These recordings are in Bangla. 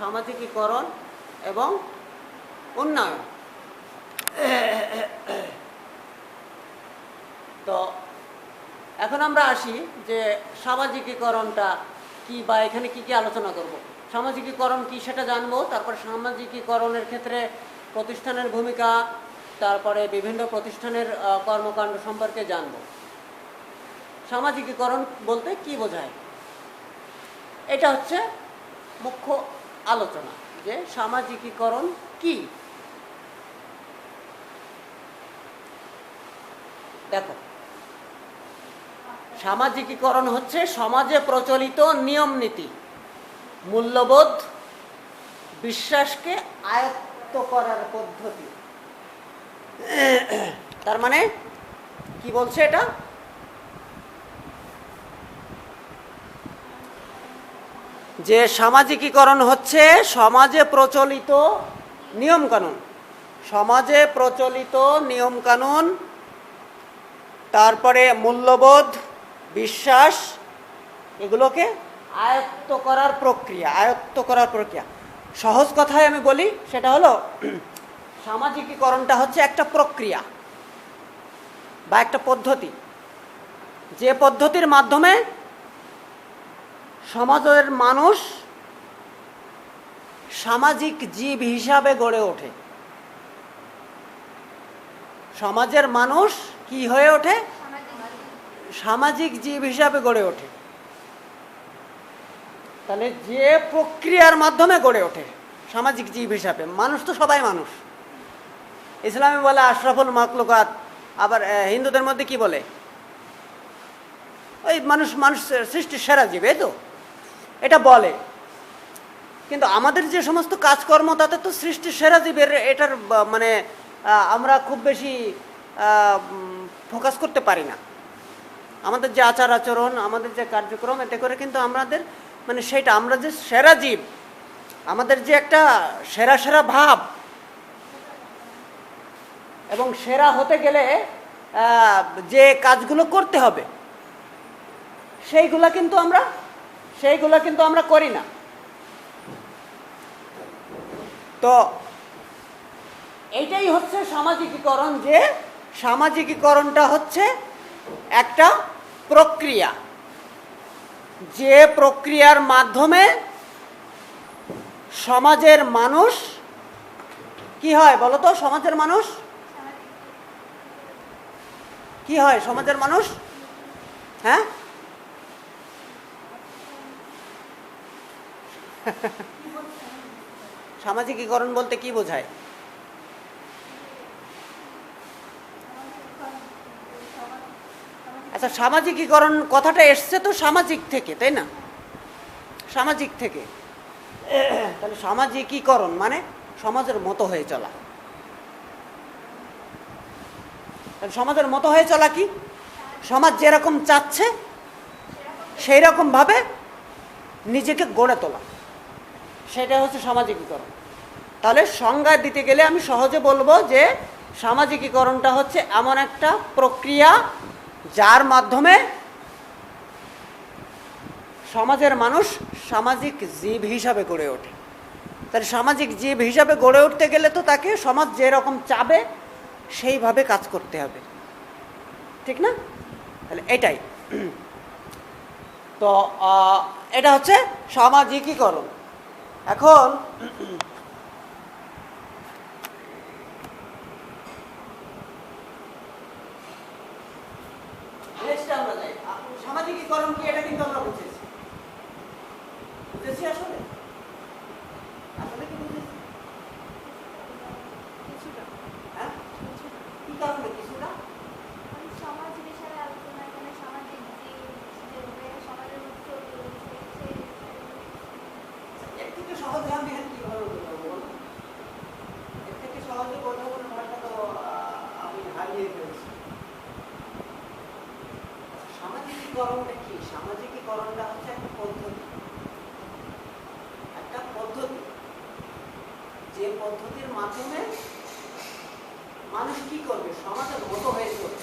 সামাজিকীকরণ এবং উন্নয়ন। তো এখন আমরা আসি যে সামাজিকীকরণটা কি বা এখানে কি কি আলোচনা করব। সামাজিকীকরণ কি সেটা জানব, তারপর সামাজিকীকরণের ক্ষেত্রে প্রতিষ্ঠানের ভূমিকা, তারপরে বিভিন্ন প্রতিষ্ঠানের কর্মকাণ্ড সম্পর্কে জানব। সামাজিকীকরণ বলতে কি বোঝায়? এটা হচ্ছে মুখ্য আলোচনা যে সামাজিকীকরণ কি? দেখো, সামাজিকীকরণ হচ্ছে সমাজে প্রচলিত নিয়ম নীতি মূল্যবোধ, বিশ্বাসকে আয়ত্ত করার পদ্ধতি। তার মানে কি বলছে এটা? যে সামাজিকীকরণ হচ্ছে সমাজে প্রচলিত নিয়মকানুন। সমাজে প্রচলিত নিয়মকানুন, তারপরে মূল্যবোধ, বিশ্বাস, এগুলোকে আয়ত্ত করার প্রক্রিয়া, আয়ত্ত করার প্রক্রিয়া। সহজ কথায় আমি বলি, সেটা হলো সামাজিকীকরণটা হচ্ছে একটা প্রক্রিয়া বা একটা পদ্ধতি। যে পদ্ধতির মাধ্যমে সমাজের মানুষ সামাজিক জীব হিসাবে গড়ে ওঠে। সমাজের মানুষ কি হয়ে ওঠে? সামাজিক জীব হিসাবে গড়ে ওঠে। তাহলে যে প্রক্রিয়ার মাধ্যমে গড়ে ওঠে সামাজিক জীব হিসাবে, মানুষ তো সবাই মানুষ। ইসলামে বলে আশরাফুল মাকলুকাত আবার হিন্দুদের মধ্যে কি বলে? ওই মানুষ মানুষ সৃষ্টির সেরা জীব, এই তো। এটা বলে। কিন্তু আমাদের যে সমস্ত কাজকর্ম, তাতে তো সৃষ্টির সেরা জীবের এটার মানে আমরা খুব বেশি ফোকাস করতে পারি না। আমাদের যে আচার আচরণ, আমাদের যে কার্যক্রম, এতে করে কিন্তু আমাদের মানে সেটা, আমরা যে সেরা জীব, আমাদের যে একটা সেরা সেরা ভাব, এবং সেরা হতে গেলে যে কাজগুলো করতে হবে, সেইগুলা কিন্তু আমরা সেইগুলা কিন্তু আমরা করি না। তো এইটাই হচ্ছে সামাজিকীকরণ যে সামাজিকীকরণটা হচ্ছে একটা প্রক্রিয়া। যে প্রক্রিয়ার মাধ্যমে সমাজের মানুষ কি হয় বলো তো? সমাজের মানুষ? কি হয় সমাজের মানুষ? হ্যাঁ? সামাজিকীকরণ বলতে কি বোঝায়? আচ্ছা সামাজিকীকরণ কথাটা এসছে তো সামাজিক থেকে, তাই না? সামাজিক থেকে। তাহলে সামাজিকীকরণ মানে সমাজের মতো হয়ে চলা। সমাজের মতো হয়ে চলা কি? সমাজ যেরকম চাচ্ছে সেই রকমভাবে নিজেকে গড়ে তোলা। সেটা হচ্ছে সামাজিকীকরণ। তাহলে সংজ্ঞা দিতে গেলে আমি সহজে বলব যে সামাজিকীকরণটা হচ্ছে এমন একটা প্রক্রিয়া যার মাধ্যমে সমাজের মানুষ সামাজিক জীব হিসাবে গড়ে ওঠে। তাহলে সামাজিক জীব হিসাবে গড়ে উঠতে গেলে তো তাকে সমাজ যেরকম চাবে, সেইভাবে কাজ করতে হবে। ঠিক না? তাহলে এটাই। তো এটা হচ্ছে সামাজিকীকরণ। এখন সামাজিকীকরণ কি? এটা কিন্তু আমরা বুঝেছি। বুঝেছি আসলে কি বুঝেছি হ্যাঁ কি কারণে কিছুটা সমাজ বিষয়ে আলোচনা এখানে সামাজিক যে যেভাবে সমাজের মধ্যে চলতে রয়েছে সেই এর থেকে সহজে আমি এখানে কীভাবে বোঝাবো বলো? এর থেকে সহজে বোঝাবোর ভাষা তো আহ, আমি হারিয়ে ফেলছি সামাজিকীকরণটা কি সামাজিকীকরণটা হচ্ছে একটা পদ্ধতি একটা পদ্ধতি যে পদ্ধতির মাধ্যমে মানুষ কি করবে সমাজের মতো হয়ে চলবে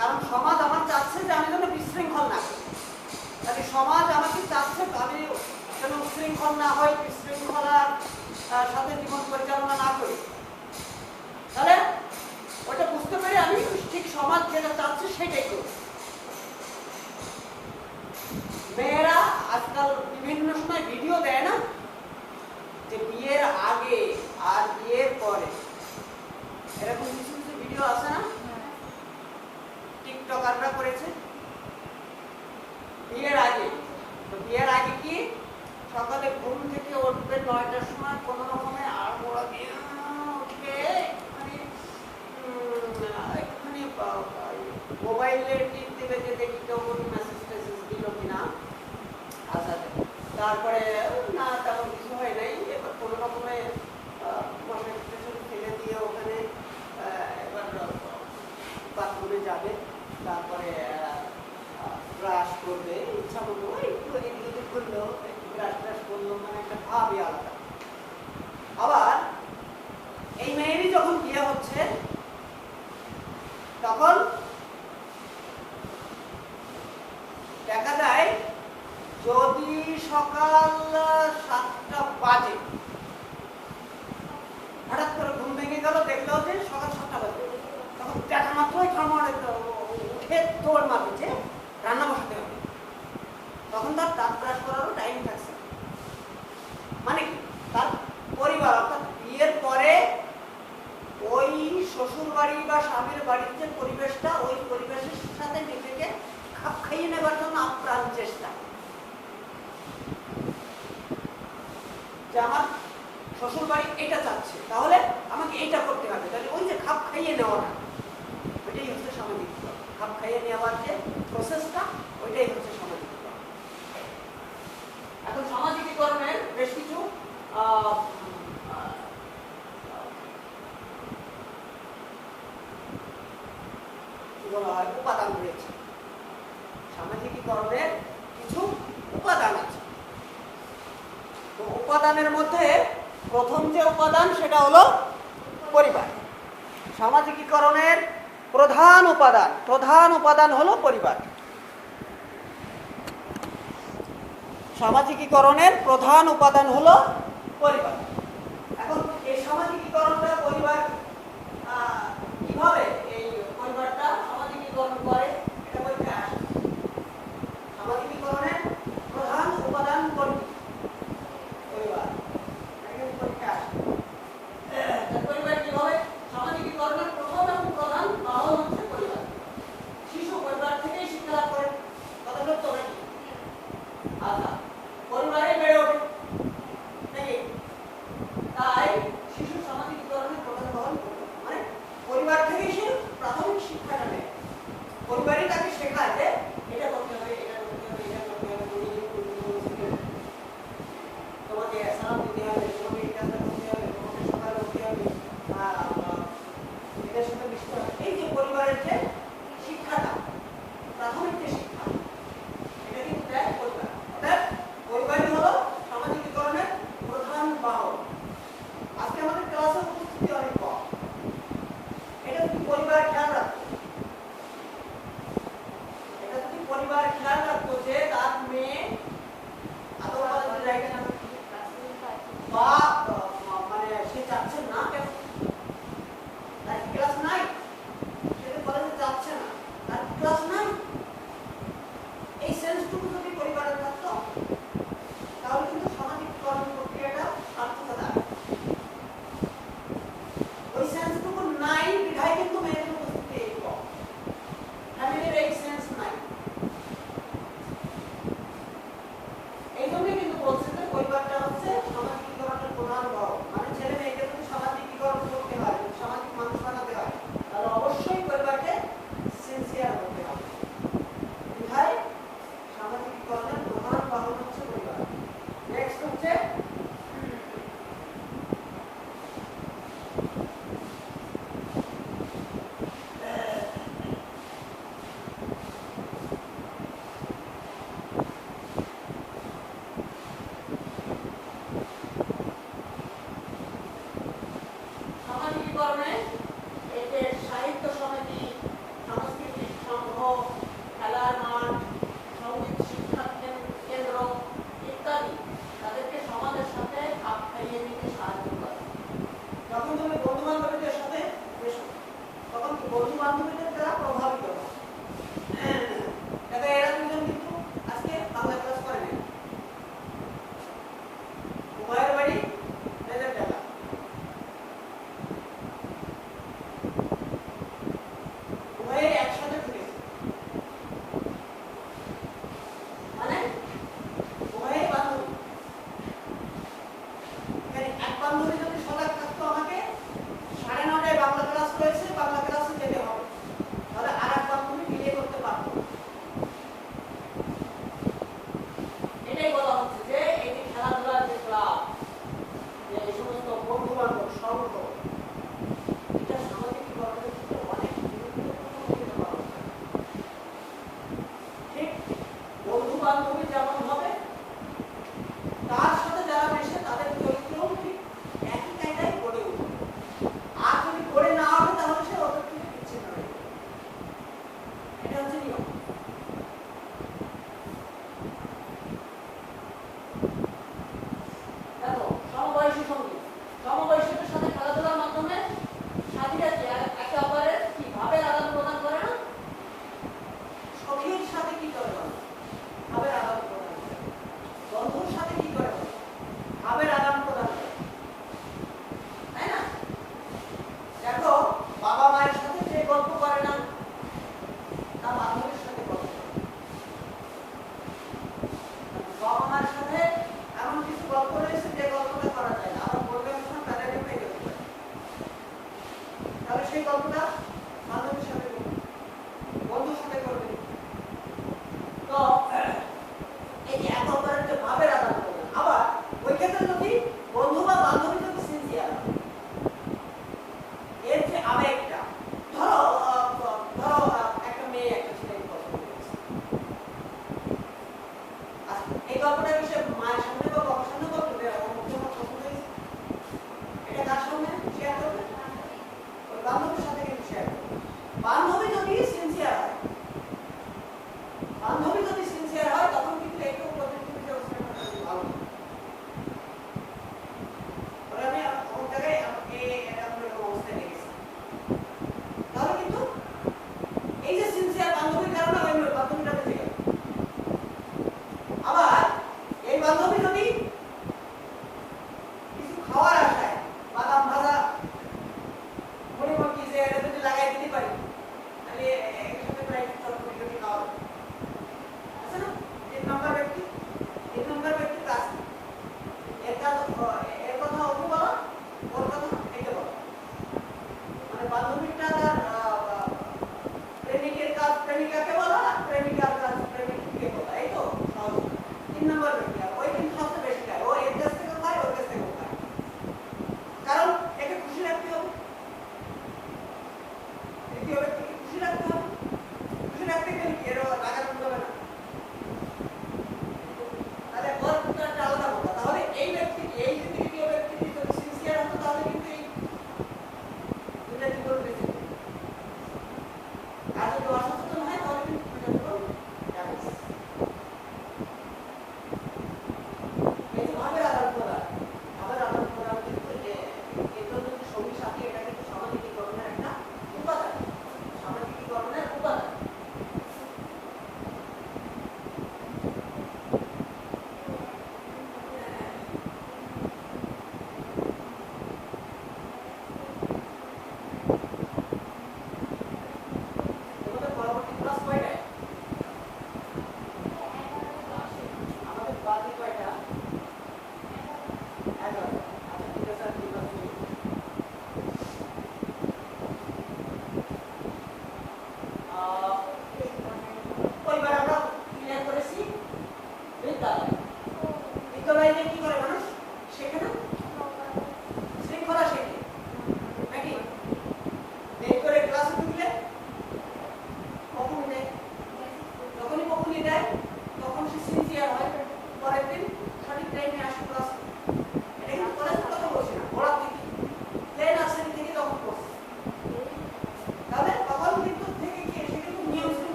কারণ সমাজ আমার চাচ্ছে যে আমি যেন বিশৃঙ্খল না করি। সমাজ আমাকে চাচ্ছে আমি যেন উশৃঙ্খল না হয় বিশৃঙ্খলার সাথে জীবন পরিচালনা না করি। তাহলে ওটা বুঝতে পেরে আমি ঠিক সমাজ যেটা চাচ্ছে সেটাই করি মেয়েরা আজকাল বিভিন্ন সময় ভিডিও দেয় না যে বিয়ের আগে আর বিয়ের পরে এরকম কিছু কিছু ভিডিও আছে না টিকটকাররা করেছে বিয়ের আগে তো বিয়ের আগে কি সকালে ঘুম থেকে উঠবে নয়টার সময় কোনো রকমে আর মোড়া উঠে উঠবে একটুখানি একটুখানি মোবাইলের মোবাইলে টিপ দিবে যে দেখি কেউ কোনো মেসেজ টেসেজ দিল কিনা। আচ্ছা। তারপরে না তেমন কিছু হয় নাই এবার কোনো রকমে মশাই স্টেশন ফেলে দিয়ে ওখানে আহ, এবার বাথরুমে যাবে তারপরে ব্রাশ করবে ইচ্ছা মতো একটু এদিক ওদিক করল একটু ব্রাশ ট্রাশ করল মানে একটা ভাবই আলাদা আবার এই মেয়েরই যখন বিয়ে হচ্ছে তখন দেখা যায় যদি সকাল সাতটা বাজে হঠাৎ করে ঘুম ভেঙে গেল দেখল যে সকাল সাতটা বাজে তখন দেখা মাত্রই খামার উঠে তোর মারবে যে রান্না বসাতে হবে তখন তার দাঁত ব্রাশ করারও টাইম থাকছে না। মানে কি তার পরিবার অর্থাৎ বিয়ের পরে ওই শ্বশুর বাড়ি বা স্বামীর বাড়ির যে পরিবেশটা ওই পরিবেশের সাথে নিজেকে খাপ খাইয়ে নেবার জন্য আপ্রাণ চেষ্টা যে আমার শ্বশুর বাড়ি এটা চাচ্ছে। তাহলে আমাকে এটা করতে হবে। তাহলে ওই যে খাপ খাইয়ে নেওয়াটা ওইটাই হচ্ছে সামাজিক খাপ খাইয়ে নেওয়ার যে প্রসেসটা ওইটাই হচ্ছে সামাজিক এখন সামাজিকীকরণের বেশ কিছু হয়, উপাদান রয়েছে। সামাজিকীকরণের কিছু উপাদান আছে। তো উপাদানের মধ্যে প্রথম যে উপাদান, সেটা হলো পরিবার। সামাজিকীকরণের প্রধান উপাদান প্রধান উপাদান হলো পরিবার। সামাজিকীকরণের প্রধান উপাদান হলো পরিবার। এখন এই সামাজিকীকরণটা possible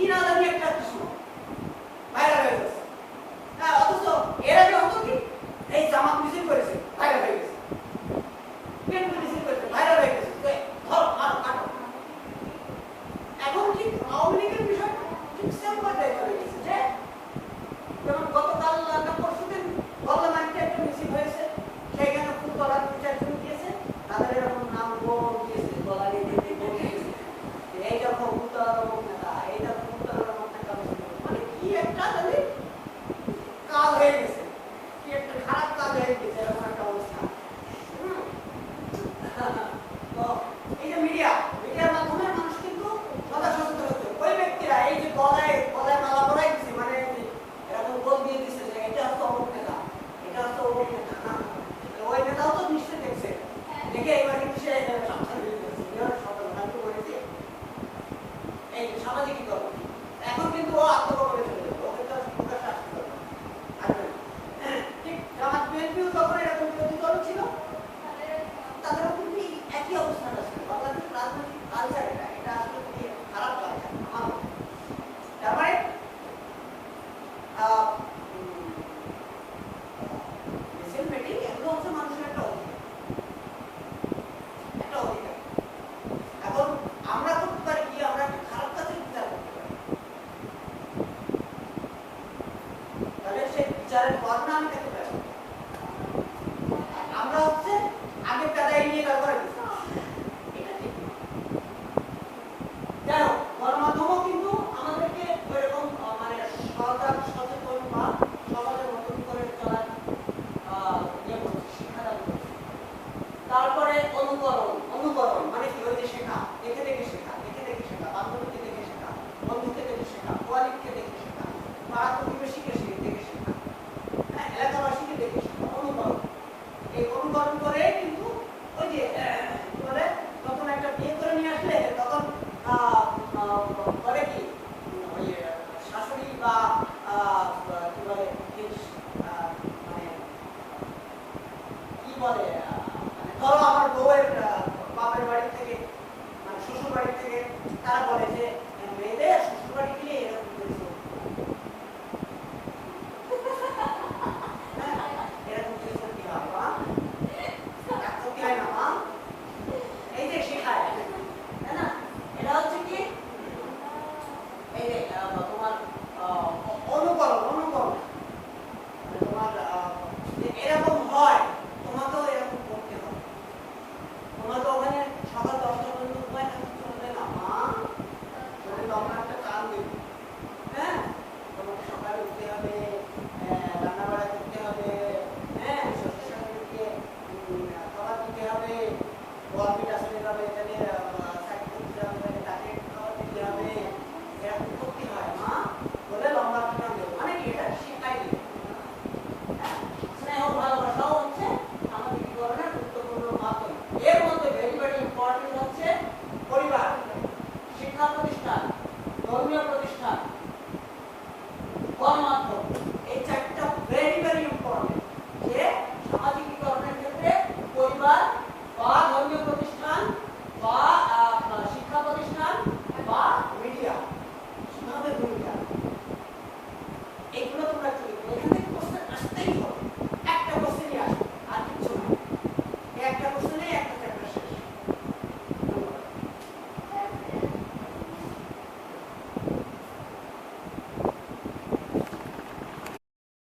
ধরো কি